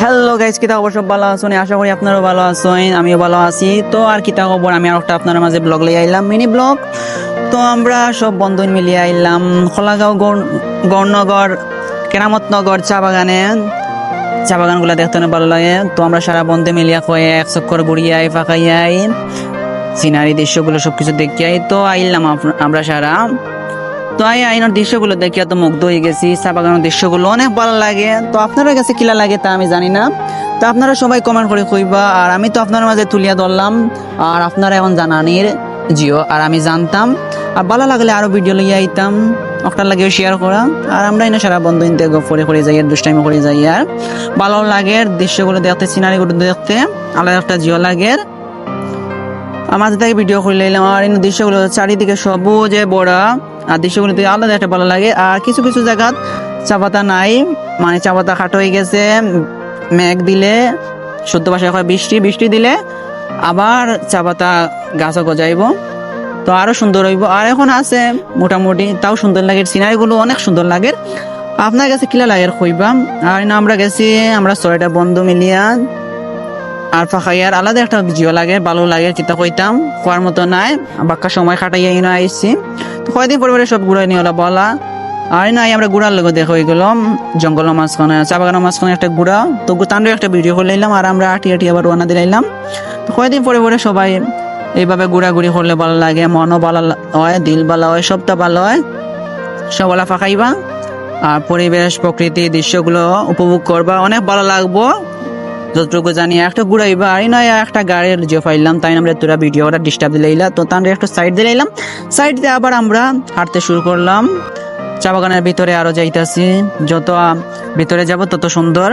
Hello guys কিতা খবর সব ভালো আছেন? আশা করি আপনারাও ভালো আছেন, আমিও ভালো আছি। তো আর কিতা খবর আমি আর একটা আপনার মাঝে ব্লগ লিয়ে আইলাম মিনি ব্লগ তো আমরা সব বন্ধু মিলিয়ে আইলাম খোলাগাঁও গৌর- গৌরনগর কেরামতনগর চা বাগানে। চা বাগানগুলো দেখতে অনেক ভালো লাগে। তো আমরা সারা বন্ধু মিলিয়া কয়ে এক চক্কর ঘুরিয়াই ফাঁকাইয়াই সিনারি দৃশ্যগুলো সবকিছু দেখিয়াই তো আইলাম আমরা সারা। তো এই আইনের দৃশ্যগুলো দেখিয়া তো মুগ্ধ হয়ে গেছি চা বাগানের দৃশ্যগুলো অনেক ভালো লাগে। তো আপনাদের কাছে কিলা লাগে তা আমি জানি না। তো আপনারা সবাই কমেন্ট করে কইবা, আর আমি তো আপনার মাঝে তুলিয়া ধরলাম, আর আপনারা এখন জানানির জিও, আর আমি জানতাম। আর ভালো লাগলে আরও ভিডিও লইয়া আইতাম আপনার লাগে শেয়ার করা। আর আমরা এনে সারা বন্ধু ইনতে করে করে যাই, আর দুষ্টাইমে করে যাই, আর ভালো লাগে দৃশ্যগুলো দেখতে সিনারিগুলো দেখতে, আলাদা একটা জিও লাগে। আমাদের থেকে ভিডিও করে নিলাম আর এই দৃশ্যগুলো চারিদিকে সবুজে বড়া আর দৃশ্যগুলো দেখে আলাদা একটা ভালো লাগে। আর কিছু কিছু জায়গা চা পাতা নাই মানে চা পাতা খাটো হয়ে গেছে, মেঘ দিলে শুদ্ধ ভাষায় কয় বৃষ্টি বৃষ্টি দিলে আবার চা পাতা গাছও গজাইব। তো আরও সুন্দর হইব। আর এখন আছে মোটামুটি, তাও সুন্দর লাগে, সিনারিগুলো অনেক সুন্দর লাগে। আপনার কাছে কিলা লাগে কইবা আর না, আমরা গেছি, আমরা ছয়টা বন্ধু মিলিয়া আর ফাঁকাইয়ার আলাদা একটা জিও লাগে, ভালো লাগে চিন্তা কইতাম, কোয়ার মতো নাই, বাক্কা সময় কাটাইয়া ইনো আইসি তো কয়দিন পরিবারে সব ঘুরাই নিয়ে ওলা বলা। আর নাই, আমরা গুড়ার লোক দেখা গেলাম জঙ্গলের মাঝখানে, চা বাগানের মাঝখানে একটা গুড়া। তো তান্ডে একটা ভিডিও করে নিলাম, আর আমরা আটি আটি আবার রওনা দিলাম তো কয়দিন পরে পরে সবাই এইভাবে ঘোরাঘুরি করলে ভালো লাগে, মনও ভালো হয়, দিল ভালো হয়, সবটা ভালো হয়। সবলা ফাঁকাইবা, আর পরিবেশ, প্রকৃতি, দৃশ্যগুলো উপভোগ করবা, অনেক ভালো লাগবো। যতটুকু জানি, একটা ঘুরাইবা বাড়ি নয়, একটা গাড়ির যে পাইলাম, তাই আমরা তোরা ভিডিও ওরা ডিস্টার্ব দিলাইলা তো তার একটু সাইড দিলাইলাম সাইড দিয়ে আবার আমরা হাঁটতে শুরু করলাম। চা বাগানের ভিতরে আরও যাইতাছি। যত ভিতরে যাব, তত সুন্দর।